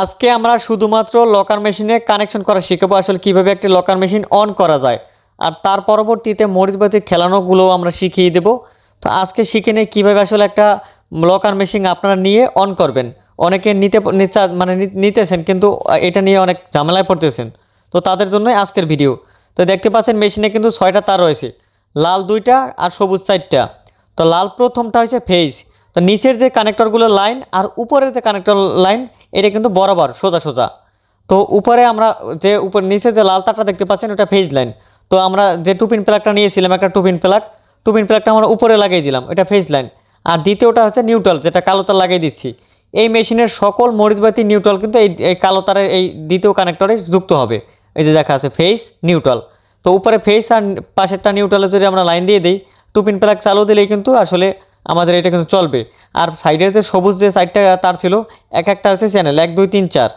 আজকে আমরা শুধুমাত্র লকার মেশিনে কানেকশন করা শিখব আসলে কীভাবে একটি লকার মেশিন অন করা যায়। আর তার পরবর্তীতে মরিচবাতি খেলানোগুলোও আমরা শিখিয়ে দেবো। তো আজকে শিখে নিয়ে কীভাবে আসলে একটা লকার মেশিন আপনারা নিয়ে অন করবেন। অনেকে নিতে মানে নিতেছেন কিন্তু এটা নিয়ে অনেক ঝামেলায় পড়তেছেন। তো তাদের জন্যই আজকের ভিডিও তো দেখতে পাচ্ছেন মেশিনে কিন্তু ছয়টা তার রয়েছে। লাল দুইটা আর সবুজ চারটা। তো লাল প্রথমটা হচ্ছে ফেজ তো নিচের যে কানেক্টরগুলো লাইন আর উপরের যে কানেক্টর লাইন এটা কিন্তু বরাবর সোজা সোজা। তো উপরে আমরা যে উপর নিচে যে লাল তারটা দেখতে পাচ্ছেন, ওটা ফেজ লাইন তো আমরা যে টুপিন প্লাগটা নিয়েছিলাম, একটা টুপিন প্লাগ টুপিন প্লাগটা আমরা উপরে লাগিয়ে দিলাম এটা ফেজ লাইন আর দ্বিতীয়টা হচ্ছে নিউট্রাল যেটা কালো তার লাগিয়ে দিচ্ছি। এই মেশিনের সকল মরিচবাতি নিউট্রাল কিন্তু এই কালো তারের এই দ্বিতীয় কানেক্টরে যুক্ত হবে। এই যে দেখা আছে ফেস নিউট্রাল তো উপরে ফেস আর পাশেরটা নিউট্রালে যদি আমরা লাইন দিয়ে দিই টুপিন প্লাগ চালু দিলেই কিন্তু আসলে আমাদের এটা কিন্তু চলবে। আর সাইডের যে সবুজ যে সাইডটা তার ছিল, এক একটা হচ্ছে চ্যানেল এক, দুই, তিন, চার।